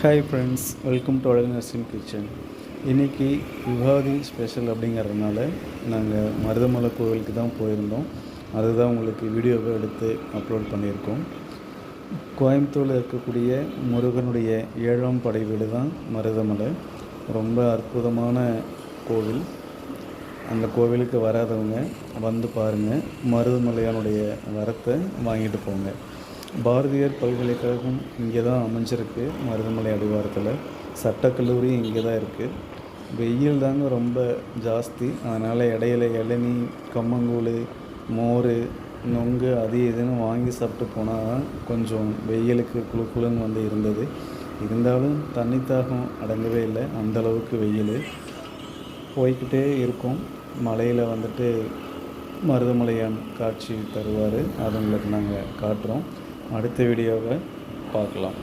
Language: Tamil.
Hi friends welcome to Azhagu nursing kitchen இன்றைக்கி யுகாதி ஸ்பெஷல் அப்படிங்கிறதுனால நாங்கள் மருதமலை கோவிலுக்கு தான் போயிருந்தோம். அதுதான் உங்களுக்கு வீடியோவை எடுத்து அப்லோட் பண்ணியிருக்கோம். கோயம்புத்தூரில் இருக்கக்கூடிய முருகனுடைய ஏழாம் படை வீடு தான் மருதமலை. ரொம்ப அற்புதமான கோவில். அந்த கோவிலுக்கு வராதவங்க வந்து பாருங்கள் மருதமலையானுடைய வரத்தை வாங்கிட்டு போங்க. பாரதியார் பல்கலைக்கழகம் இங்கே தான் அமைஞ்சிருக்கு மருதமலை அடிவாரத்தில். சட்டக்கல்லூரி இங்கே தான் இருக்குது வெயில் தாங்க ரொம்ப ஜாஸ்தி. அதனால் இடையில இளநீ கம்மங்கூழ் மோர் நொங்கு அது இதுன்னு வாங்கி சாப்பிட்டு போனால் கொஞ்சம் வெயிலுக்கு குளு குழுன்னு வந்து இருந்தது. இருந்தாலும் தண்ணி தாகம் அடங்கவே இல்லை. அந்தளவுக்கு வெயில். போய்க்கிட்டே இருக்கும். மலையில் வந்துட்டு மருதமலையான் காட்சி தருவார். அது உங்களுக்கு நாங்கள் காட்டுறோம். அடுத்த வீடியோவை பார்க்கலாம்.